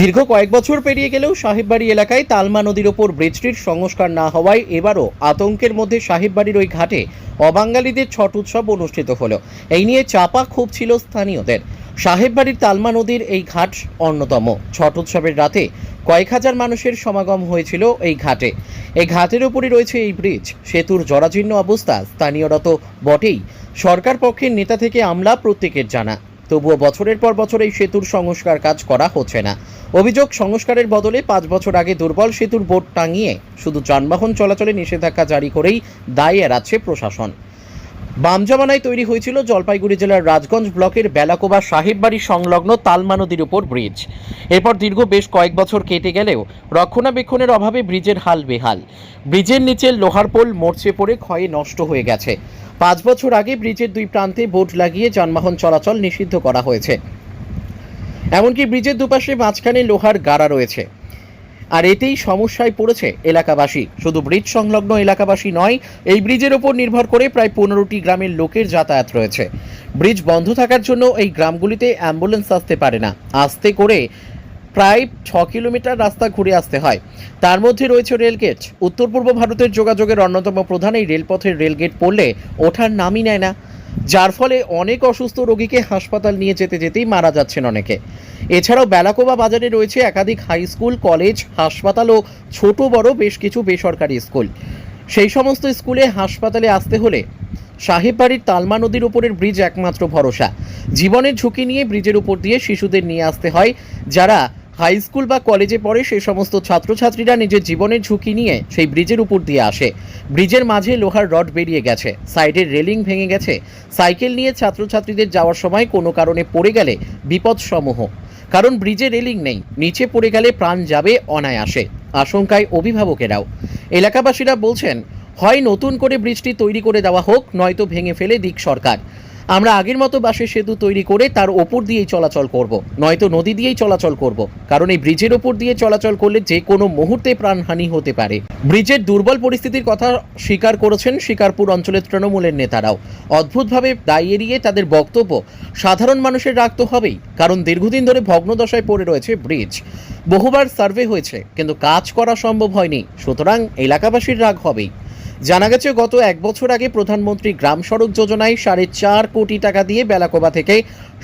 দীর্ঘ কয়েক বছর পেরিয়ে গেলেও সাহেববাড়ি এলাকায় তালমা নদীর ওপর ব্রিজটির সংস্কার না হওয়ায় এবারও আতঙ্কের মধ্যে সাহেববাড়ির ওই ঘাটে অবাঙালিদের ছট উৎসব অনুষ্ঠিত হলো। এই নিয়ে চাপা ক্ষোভ ছিল স্থানীয়দের। সাহেববাড়ির তালমা নদীর এই ঘাট অন্যতম। ছট উৎসবের রাতে কয়েক হাজার মানুষের সমাগম হয়েছিল এই ঘাটে। এই ঘাটের উপরই রয়েছে এই ব্রিজ। সেতুর জরাজীর্ণ অবস্থা স্থানীয়রা তো বটেই। সরকার পক্ষের নেতা থেকে আমলা প্রত্যেকের জানা। তবুও বছরের পর বছর এই সেতুর সংস্কার কাজ করা হচ্ছে না। অভিযোগ, সংস্কারের বদলে পাঁচ বছর আগে দুর্বল সেতুর বোর্ড টাঙিয়ে শুধু যানবাহন চলাচলে নিষেধাজ্ঞা জারি করেই দায় এড়াচ্ছে প্রশাসন। বাম জমানায় তৈরি হয়েছিল জলপাইগুড়ি জেলার রাজগঞ্জ ব্লকের বেলাকোবা সাহেববাড়ি সংলগ্ন তালমা নদীর উপর ব্রিজ। এরপর দীর্ঘ বেশ কয়েক বছর কেটে গেলেও রক্ষণাবেক্ষণের অভাবে ব্রিজের হাল বেহাল। ব্রিজের নিচে লোহার পোল মরচে পড়ে ক্ষয়ে নষ্ট হয়ে গেছে। পাঁচ বছর আগে ব্রিজের দুই প্রান্তে বোর্ড লাগিয়ে যানবাহন চলাচল নিষিদ্ধ করা হয়েছে। এমনকি ব্রিজের দুপাশে মাঝখানে লোহার গাড়া রয়েছে। আর এতেই সমস্যায় পড়েছে এলাকাবাসী। শুধু ব্রিজ সংলগ্ন এলাকাবাসী নয়, এই ব্রিজের ওপর নির্ভর করে প্রায় পনেরোটি গ্রামের লোকের যাতায়াত রয়েছে। ব্রিজ বন্ধ থাকার জন্য এই গ্রামগুলিতে অ্যাম্বুলেন্স আসতে পারে না। আসতে করে প্রায় ছ কিলোমিটার রাস্তা ঘুরে আসতে হয়। তার মধ্যে রয়েছে রেলগেট। উত্তর পূর্ব ভারতের যোগাযোগের অন্যতম প্রধান এই রেলপথের রেলগেট পড়লে ওঠার নামই নেয় না। যার ফলে অনেক অসুস্থ রোগীকে হাসপাতাল নিয়ে যেতে যেতেই মারা যাচ্ছেন অনেকে। এছাড়াও বেলাকোবা বাজারে রয়েছে একাধিক হাই স্কুল, কলেজ, হাসপাতাল ও ছোট বড় বেশ কিছু বেসরকারি স্কুল। সেই সমস্ত স্কুলে হাসপাতালে আসতে হলে সাহেববাড়ির তালমা নদীর উপরের ব্রিজ একমাত্র ভরসা। জীবনের ঝুঁকি নিয়ে ব্রিজের উপর দিয়ে শিশুদের নিয়ে আসতে হয়, যারা হাই স্কুল বা কলেজে পড়ে সে সমস্ত ছাত্রছাত্রীরা নিজের জীবনের ঝুঁকি নিয়ে সেই ব্রিজের উপর দিয়ে আসে। ব্রিজের মাঝে লোহার রড বেরিয়ে গেছে। সাইডের রেলিং ভেঙে গেছে। সাইকেল নিয়ে ছাত্রছাত্রীদের যাওয়ার সময় কোনো কারণে পড়ে গেলে বিপদসমূহ। কারণ ব্রিজে রেলিং নেই। নিচে পড়ে গেলে প্রাণ যাবে অনায়াসে। আশঙ্কায় অভিভাবকেরাও। এলাকাবাসীরা বলছেন, হয় নতুন করে ব্রিজটি তৈরি করে দেওয়া হোক, নয়তো ভেঙে ফেলে দিক সরকার। আমরা আগের মতো বাসের সেতু তৈরি করে তার ওপর দিয়েই চলাচল করব। নয়তো নদী দিয়েই চলাচল করব। কারণ এই ব্রিজের ওপর দিয়ে চলাচল করলে যে কোনো মুহূর্তে প্রাণহানি হতে পারে। ব্রিজের দুর্বল পরিস্থিতির কথা স্বীকার করেছেন শিকারপুর অঞ্চলের তৃণমূলের নেতারাও। অদ্ভুতভাবে দায় এড়িয়ে তাদের বক্তব্য সাধারণ মানুষের রাগ তো হবেই, কারণ দীর্ঘদিন ধরে ভগ্নদশায় পড়ে রয়েছে ব্রিজ। বহুবার সার্ভে হয়েছে, কিন্তু কাজ করা সম্ভব হয়নি। সুতরাং এলাকাবাসীর রাগ হবেই। জানা গেছে গত এক বছর আগে প্রধানমন্ত্রী গ্রাম সড়ক যোজনায় সাড়ে চার কোটি টাকা দিয়ে বেলাকোবা থেকে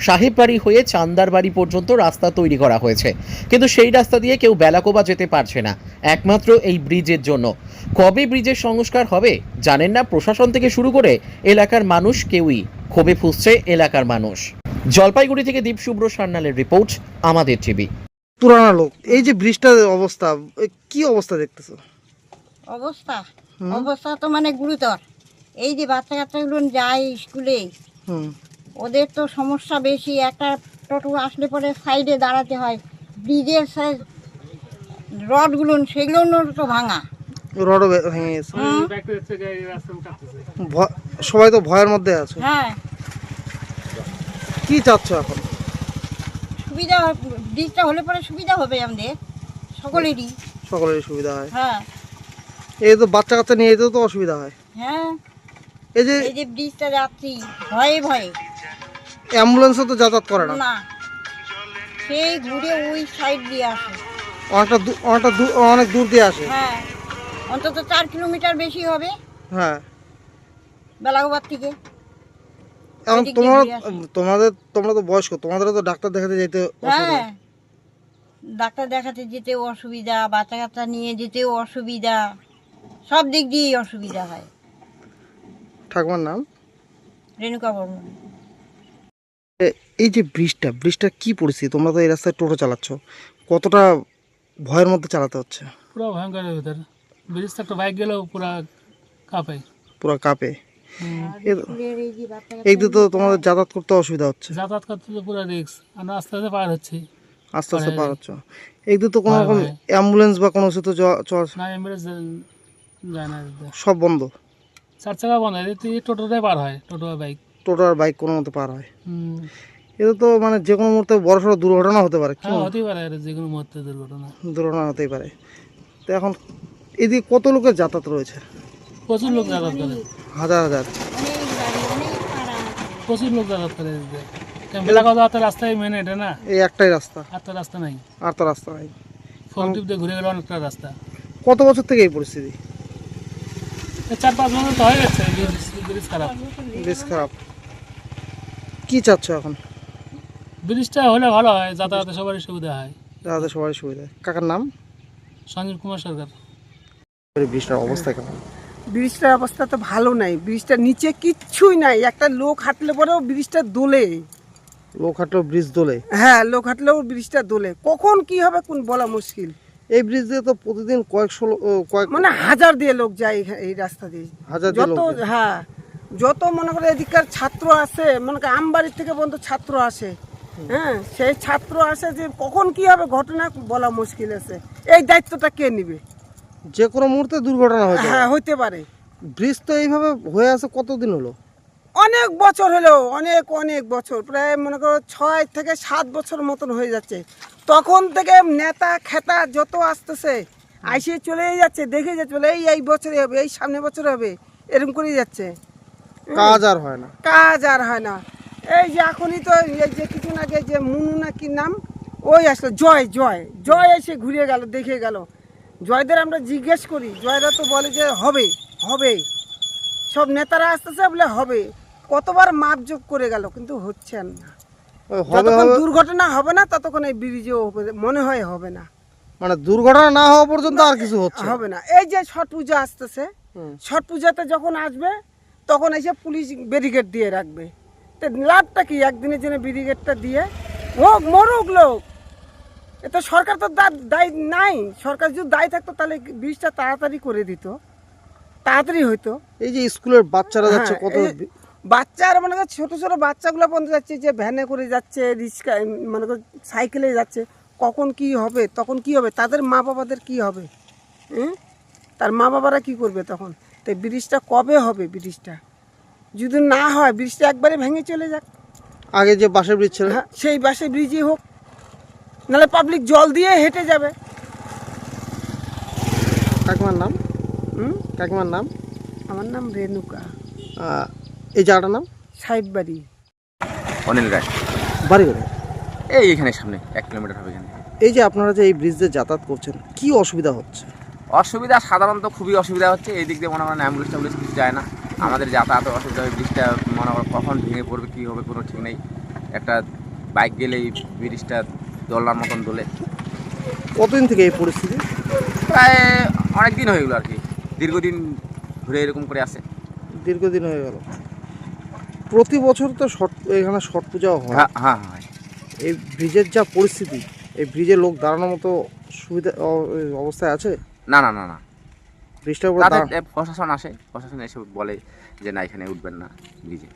সাহেববাড়ি হয়ে চান্দারবাড়ি পর্যন্ত রাস্তা তৈরি করা হয়েছে। কিন্তু সেই রাস্তা দিয়ে কেউ বেলাকোবা যেতে পারছে না একমাত্র এই ব্রিজের জন্য। কবে ব্রিজের সংস্কার হবে জানেন না প্রশাসন থেকে শুরু করে এলাকার মানুষ কেউই ক্ষোভে ফুসছে এলাকার মানুষ। জলপাইগুড়ি থেকে দীপ শুভ্র সান্যালের রিপোর্ট আমাদের টিভি। পুরানা লোক এই যে ব্রিজটার অবস্থা কি অবস্থা দেখতেছো? অবস্থা। অবস্থা তো মানে গুরুতর। এই যে বাচ্চা কাচ্চাগুলো যায় স্কুলে ওদের তো সমস্যা বেশি। একটা টোটো আসলে পরে সাইডে দাঁড়াতে হয়। ব্রিজের রডগুলো সেগুলো তো ভাঙা। রডও ভেঙে গেছে। সবাই তো ভয়ের মধ্যে আছে। হ্যাঁ। কি চাচ্ছ এখন? সুবিধা ব্রিজটা হলে পরে সুবিধা হবে আমাদের। সকলেরই। সকলেরই সুবিধা হয়। হ্যাঁ। এই তো বাচ্চা কাচ্চা নিয়ে যেতেও তো অসুবিধা হয়। হ্যাঁ। এই যে এই যে ব্রিজটা যাচ্ছি ভয়ে ভয়ে। অ্যাম্বুলেন্সও তো যাতায়াত করে না। না। সেই ঘুরে ওই সাইড দিয়ে আসে। অনেকটা অনেকটা দূর অনেক দূর দিয়ে আসে। হ্যাঁ। অন্তত চার কিলোমিটার বেশি হবে। হ্যাঁ। বেলাগোবার থেকে। এখন তোমার তোমাদের তোমরা তো বয়স্ক তোমাদের তো ডাক্তার দেখাতে যেতে হ্যাঁ। ডাক্তার দেখাতে যেতেও অসুবিধা বাচ্চা কাচ্চা নিয়ে যেতেও অসুবিধা। সব দিক দিয়েই অসুবিধা হয়। ঠাকুমার নাম? রেণুকা বর্মন। এই যে ব্রিজটা ব্রিজটা কি পরিস্থিতি? তোমরা তো এই রাস্তায় টোটো চালাচ্ছ। কতটা ভয়ের মধ্যে চালাতে হচ্ছে? পুরো ভয়ঙ্করের ভিতর। ব্রিজ একটা বাইক গেলেও পুরো কাঁপে। পুরো কাপে। এ- এই যে বাচ্চা এই দিকে তো তোমাদের যাতায়াত করতে অসুবিধা হচ্ছে। যাতায়াত করতে তো পুরো রিক্স আমরা আস্তে আস্তে পার হচ্ছি। আস্তে আস্তে পার হচ্ছে। এই দিকে তো কোনো রকম অ্যাম্বুলেন্স বা কোনো কিছু তো যাওয়া- না অ্যাম্বুলেন্স যায়। না সব বন্ধ। চার চাকা বন্ধ টোটোটাই পার হয় টোটো আর বাইক। টোটো আর বাইক কোনো মতো পার হয়। এটা তো মানে যে কোনো মুহূর্তে বড় সড়ো দুর্ঘটনা হতে পারে হ্যাঁ হতেই পারে যে কোনো মুহূর্তে দুর্ঘটনা। দুর্ঘটনা হতেই পারে। তো এখন এদিকে কত লোকের যাতায়াত রয়েছে? প্রচুর লোক যাতায়াত করে। হাজার হাজার। প্রচুর লোক যাতায়াত করে এদিকে বেলাগাঁও রাস্তায় মেন এটা না। এই একটাই রাস্তা। আর তো রাস্তা নাই। আর তো রাস্তা নাই। ফোন টিপতে ঘুরে গেলে অনেকটা রাস্তা। কত বছর থেকে এই পরিস্থিতি? চার পাঁচ বছর তো হয়ে গেছে ব্রিজ ব্রিজ খারাপ। বেশ খারাপ। কি চাচ্ছ এখন? ব্রিজটা হলে ভালো হয় যাতায়াতে সবারই সুবিধা হয়। যাতে সবারই সুবিধা কাকার নাম? সঞ্জীব কুমার সরকার। বৃষ্টির অবস্থা কেমন? ব্রিজটার অবস্থা তো ভালো নাই। ব্রিজটার নিচে কিচ্ছুই নাই। একটা লোক হাঁটলে পরেও ব্রিজটা দোলে। লোক হাঁটলেও ব্রিজ দোলে? হ্যাঁ লোক হাঁটলেও ব্রিজটা দোলে। কখন কি হবে কোন বলা মুশকিল। এই ব্রিজ দিয়ে তো প্রতিদিন কয়েকশো কয়েক মানে হাজার দিয়ে লোক যায় এই- এই রাস্তা দিয়ে। হাজার যত হ্যাঁ যত মনে করে এদিককার ছাত্র আসে মনে করে আমবাড়ির থেকে পর্যন্ত ছাত্র আসে হ্যাঁ সেই ছাত্র আসে যে কখন কি হবে ঘটনা বলা মুশকিল আছে। এই দায়িত্বটা কে নিবে? যে কোনো মুহূর্তে দুর্ঘটনা হয় হ্যাঁ হইতে পারে। ব্রিজ তো এইভাবে হয়ে আছে কতদিন হলো? অনেক বছর হলো অনেক অনেক বছর প্রায় মনে করো ছয় থেকে সাত বছর মতন হয়ে যাচ্ছে। তখন থেকে নেতা খেতা যত আসতেছে আইসে চলেই যাচ্ছে দেখে যাচ্ছে বলে এই এই বছরে হবে এই সামনে বছর হবে এরকম করেই যাচ্ছে। কাজ আর হয় না। কাজ আর হয় না। এই যে এখনই তো এই যে কিছুদিন আগে যে মুনু না কি নাম ওই আসলো জয় জয় জয় এসে ঘুরে গেল দেখে গেল। জয়দের আমরা জিজ্ঞেস করি জয়রা তো বলে যে হবে হবে। সব নেতারা আসতেছে বলে হবে। কতবার মাপযোগ করে গেল কিন্তু হচ্ছে না। যতক্ষণ দুর্ঘটনা হবে না ততক্ষণ এই ব্রিজও হবে মনে হয় হবে না। মানে দুর্ঘটনা না হওয়া পর্যন্ত আর কিছু হচ্ছে হবে না। এই যে ছট পূজা আসতেছে ছট পূজাতে যখন আসবে তখন এসে পুলিশ ব্যারিকেড দিয়ে রাখবে। তো লাভটা কি? একদিনের জন্য ব্যারিকেডটা দিয়ে হোক মরুক লোক। এতে সরকার তো দায় নাই। সরকার যদি দায় থাকতো তাহলে ব্রিজটা তাড়াতাড়ি করে দিত। তাড়াতাড়ি হইতো। এই যে স্কুলের বাচ্চারা যাচ্ছে হ্যাঁ, কত যে মনে করো ছোটো ছোটো বাচ্চাগুলো পর্যন্ত যাচ্ছে যে ভ্যানে করে যাচ্ছে রিক্সা মনে করো সাইকেলে যাচ্ছে কখন কি হবে তখন কি হবে তাদের মা বাবাদের কি হবে? হ্যাঁ তার মা বাবারা কি করবে তখন? তো ব্রিজটা কবে হবে ব্রিজটা? যদি না হয় ব্রিজটা একবারে ভেঙে চলে যাক। আগে যে বাসের ব্রিজ ছিল? হ্যাঁ সেই বাসে ব্রিজই হোক। নাহলে পাবলিক জল দিয়ে হেঁটে যাবে। কাকিমার নাম? হুম? কাকিমার নাম? আমার নাম রেণুকা। এই জায়গাটার নাম? সাহেব বাড়ি অনিল রায়। বাড়ি করে এই এখানে সামনে এক কিলোমিটার হবে এখানে এই যে আপনারা যে এই ব্রিজ দিয়ে যাতায়াত করছেন কি অসুবিধা হচ্ছে? অসুবিধা সাধারণত খুবই অসুবিধা হচ্ছে। এই দিক দিয়ে মনে করেন অ্যাম্বুলেন্স ট্যাম্বুলেন্স কিছু যায় না। আমাদের যাতায়াত অসুবিধা হয়। ব্রিজটা মনে করেন কখন ভেঙে পড়বে কী হবে কোনো ঠিক নেই। একটা বাইক গেলেই ব্রিজটা দোলনার মতন দোলে। কতদিন থেকে এই পরিস্থিতি? প্রায় অনেক দিন হয়ে গেলো আর কি। দীর্ঘদিন ঘুরে এরকম করে আসে দীর্ঘদিন হয়ে গেল। প্রতি বছর তো শট এখানে ছট পূজাও হয়। হ্যাঁ হ্যাঁ হ্যাঁ। এই ব্রিজের যা পরিস্থিতি এই ব্রিজে লোক দাঁড়ানোর মতো সুবিধা অবস্থায় আছে? না না না না। ব্রিজটার উপরে তাদের প্রশাসন আসে প্রশাসন এসে বলে যে না এখানে উঠবেন না ব্রিজে।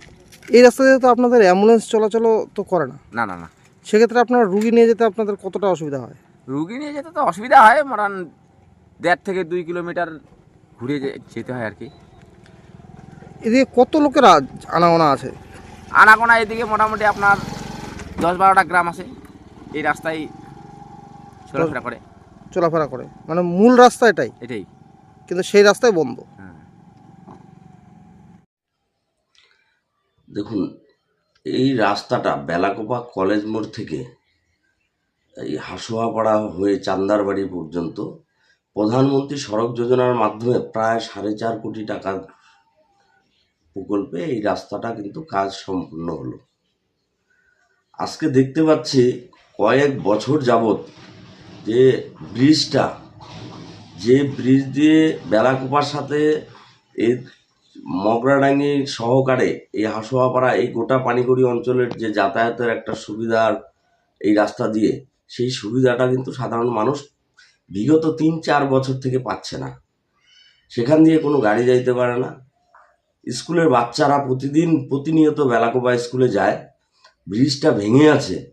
এই রাস্তা দিয়ে তো আপনাদের অ্যাম্বুলেন্স চলাচলও তো করে না। না না না। সেক্ষেত্রে আপনারা রুগী নিয়ে যেতে আপনাদের কতটা অসুবিধা হয়? রুগী নিয়ে যেতে তো অসুবিধা হয় মরান দেড় থেকে দুই কিলোমিটার ঘুরে যেতে হয় আর কি। এদিকে কত লোকের আনাগোনা আছে? আনাগোনা এদিকে মোটামুটি আপনার দশ বারোটা গ্রাম আছে। এই রাস্তায় চলাফেরা করে। চলাফেরা করে। মানে মূল রাস্তা এটাই? এটাই। কিন্তু সেই রাস্তায় বন্ধ? হ্যাঁ। দেখুন এই রাস্তাটা বেলাকোপা কলেজ মোড় থেকে এই হাসুয়াপাড়া হয়ে চান্দারবাড়ি পর্যন্ত প্রধানমন্ত্রী সড়ক যোজনার মাধ্যমে প্রায় সাড়ে চার কোটি টাকার প্রকল্পে এই রাস্তাটা কিন্তু কাজ সম্পূর্ণ হলো। আজকে দেখতে পাচ্ছি কয়েক বছর যাবত যে ব্রিজটা, যে ব্রিজ দিয়ে বেলাকোপার সাথে এই মগরাডাঙ্গি সহকারে এই হাসোয়াপাড়া, এই গোটা পানিগড়ি অঞ্চলের যে যাতায়াতের একটা সুবিধার এই রাস্তা দিয়ে, সেই সুবিধাটা কিন্তু সাধারণ মানুষ বিগত তিন চার বছর থেকে পাচ্ছে না। সেখান দিয়ে কোনো গাড়ি যাইতে পারে না। স্কুলের বাচ্চারা প্রতিদিন প্রতিনিয়ত বেলাকোবা স্কুলে যায়। ব্রিজটা ভেঙে আছে।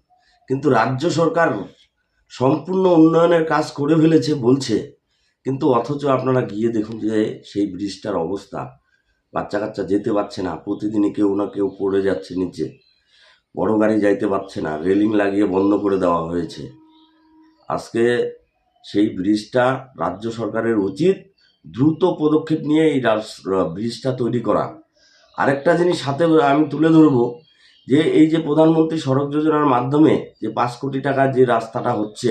কিন্তু রাজ্য সরকার সম্পূর্ণ উন্নয়নের কাজ করে ফেলেছে বলছে। কিন্তু অথচ আপনারা গিয়ে দেখুন যে সেই ব্রিজটার অবস্থা। বাচ্চা কাচ্চা যেতে পারছে না। প্রতিদিনই কেউ না কেউ পড়ে যাচ্ছে নিচে। বড় গাড়ি যাইতে পারছে না। রেলিং লাগিয়ে বন্ধ করে দেওয়া হয়েছে। আজকে সেই ব্রিজটা রাজ্য সরকারের উচিত দ্রুত পদক্ষেপ নিয়ে এই ব্রিজটা তৈরি করা। আরেকটা জিনিস সাথে আমি তুলে ধরবো যে, এই যে প্রধানমন্ত্রী সড়ক যোজনার মাধ্যমে যে পাঁচ কোটি টাকা যে রাস্তাটা হচ্ছে,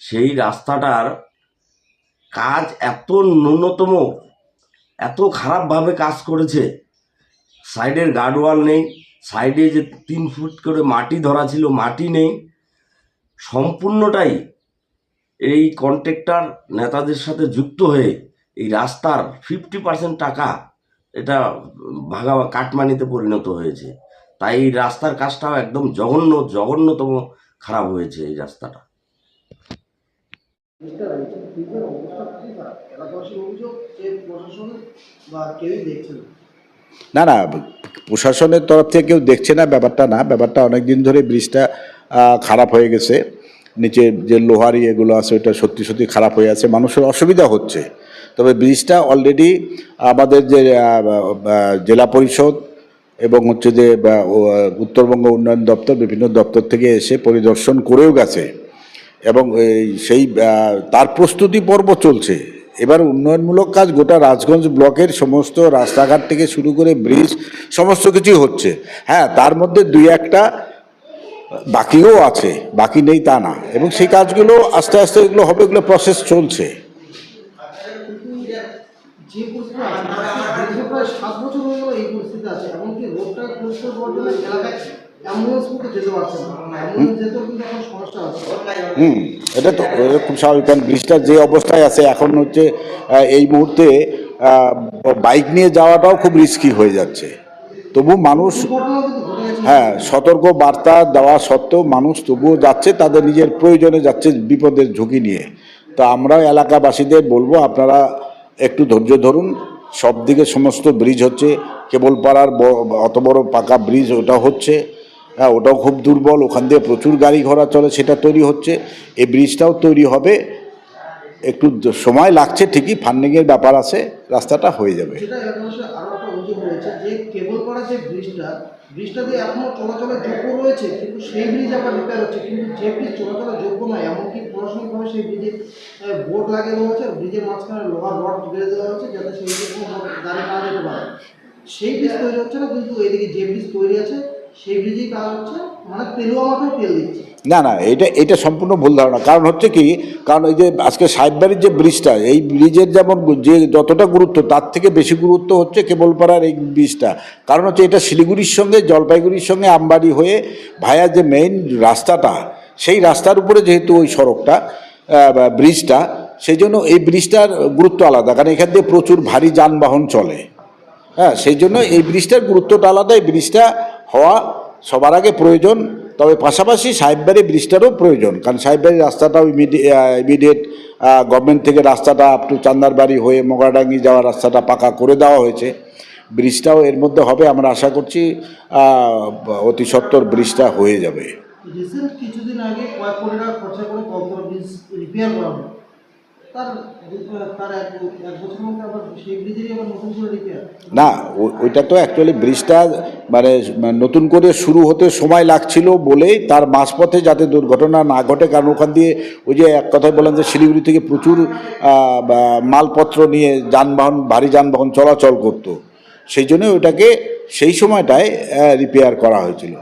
সেই রাস্তাটার কাজ এত ন্যূনতম, এত খারাপভাবে কাজ করেছে। সাইডের গার্ডওয়াল নেই, সাইডে যে তিন ফুট করে মাটি ধরা ছিল, মাটি নেই। সম্পূর্ণটাই এই কন্ট্রাক্টর নেতাদের সাথে যুক্ত হয়ে এই রাস্তার ফিফটি পার্সেন্ট টাকা এটা ভাগা কাটমানিতে পরিণত হয়েছে। তাই এই রাস্তার কাজটাও একদম জঘন্য, জঘন্যতম খারাপ হয়েছে এই রাস্তাটা। না না, প্রশাসনের তরফ থেকে কেউ দেখছে না ব্যাপারটা না। ব্যাপারটা অনেক দিন ধরে ব্রিজটা খারাপ হয়ে গেছে। নিচে যে লোহার ইয়েগুলো আছে, ওইটা সত্যি সত্যি খারাপ হয়ে আছে। মানুষের অসুবিধা হচ্ছে। তবে ব্রিজটা অলরেডি আমাদের যে জেলা পরিষদ এবং হচ্ছে যে উত্তরবঙ্গ উন্নয়ন দপ্তর বিভিন্ন দপ্তর থেকে এসে পরিদর্শন করেও গেছে। এবং সেই তার প্রস্তুতি পর্ব চলছে। এবার উন্নয়নমূলক কাজ গোটা রাজগঞ্জ ব্লকের সমস্ত রাস্তাঘাট থেকে শুরু করে ব্রিজ, সমস্ত কিছুই হচ্ছে। হ্যাঁ তার মধ্যে দুই একটা বাকিও আছে বাকি নেই তা না। এবং সেই কাজগুলো আস্তে আস্তে এগুলো হবে এগুলো প্রসেস চলছে। হুম। এটা তো খুব স্বাভাবিক। কারণ ব্রিজটা যে অবস্থায় আছে এখন হচ্ছে এই মুহূর্তে বাইক নিয়ে যাওয়াটাও খুব রিস্কি হয়ে যাচ্ছে। তবু মানুষ হ্যাঁ সতর্ক বার্তা দেওয়া সত্ত্বেও মানুষ তবুও যাচ্ছে, তাদের নিজের প্রয়োজনে যাচ্ছে বিপদের ঝুঁকি নিয়ে। তো আমরা এলাকাবাসীদের বলব, আপনারা একটু ধৈর্য ধরুন, সব দিকে সমস্ত ব্রিজ হচ্ছে কেবল পাড়ার অত বড় পাকা ব্রিজ ওটা হচ্ছে হ্যাঁ ওটাও খুব দুর্বল, ওখান দিয়ে প্রচুর গাড়ি ঘোড়া চলে, সেটা তৈরি হচ্ছে, এই ব্রিজটাও তৈরি হবে, একটু সময় লাগছে ঠিকই ফান্ডিংয়ের ব্যাপার আছে, রাস্তাটা হয়ে যাবে। রয়েছে যে কেবল করা যে ব্রিজটা ব্রিজটা দিয়ে এখনও চলাচলের যোগ্য রয়েছে, কিন্তু সেই ব্রিজ আবার রিপেয়ার হচ্ছে, কিন্তু যে ব্রিজ চলাচলের যোগ্য নয়, এমনকি প্রশাসনিকভাবে সেই ব্রিজে বোর্ড লাগিয়ে দেওয়া হচ্ছে, ব্রিজের মাঝখানে লোহার রড বেড়ে দেওয়া হয়েছে যাতে সেই ব্রিজে দাঁড়িয়ে না যেতে পারে। সেই ব্রিজ তৈরি হচ্ছে না, কিন্তু এদিকে যে ব্রিজ তৈরি আছে মানে না না, এটা এটা সম্পূর্ণ ভুল ধারণা। কারণ হচ্ছে কি, কারণ এই যে আজকে সাহেববাড়ির যে ব্রিজটা, এই ব্রিজের যেমন যে যতটা গুরুত্ব, তার থেকে বেশি গুরুত্ব হচ্ছে কেবলপাড়ার এই ব্রিজটা। কারণ হচ্ছে এটা শিলিগুড়ির সঙ্গে, জলপাইগুড়ির সঙ্গে আমবাড়ি হয়ে ভায়া যে মেইন রাস্তাটা, সেই রাস্তার উপরে যেহেতু ওই সড়কটা ব্রিজটা, সেই জন্য এই ব্রিজটার গুরুত্ব আলাদা। কারণ এখান দিয়ে প্রচুর ভারী যানবাহন চলে। হ্যাঁ সেই জন্য এই ব্রিজটার গুরুত্বটা আলাদা, এই ব্রিজটা হওয়া সবার আগে প্রয়োজন, তবে পাশাপাশি সাহেববাড়ি ব্রিজটারও প্রয়োজন, কারণ সাহেববাড়ি রাস্তাটাও ইমিডিয়েট গভর্নমেন্ট থেকে রাস্তাটা আপ টু চান্দারবাড়ি হয়ে মোগাডাঙ্গি যাওয়ার রাস্তাটা পাকা করে দেওয়া হয়েছে। ব্রিজটাও এর মধ্যে হবে, আমরা আশা করছি অতি সত্বর ব্রিজটা হয়ে যাবে। কিছুদিন আগে কয়েক কোটি টাকা খরচা করে রিপেয়ার করা না ওইটা তো অ্যাকচুয়ালি ব্রিজটা মানে নতুন করে শুরু হতে সময় লাগছিল বলেই তার মাঝপথে যাতে দুর্ঘটনা না ঘটে, কারণ ওখান দিয়ে ওই যে এক কথায় বললাম যে শিলিগুড়ি থেকে প্রচুর মালপত্র নিয়ে যানবাহন, ভারী যানবাহন চলাচল করতো। সেই জন্য ওইটাকে সেই সময়টায় রিপেয়ার করা হয়েছিল।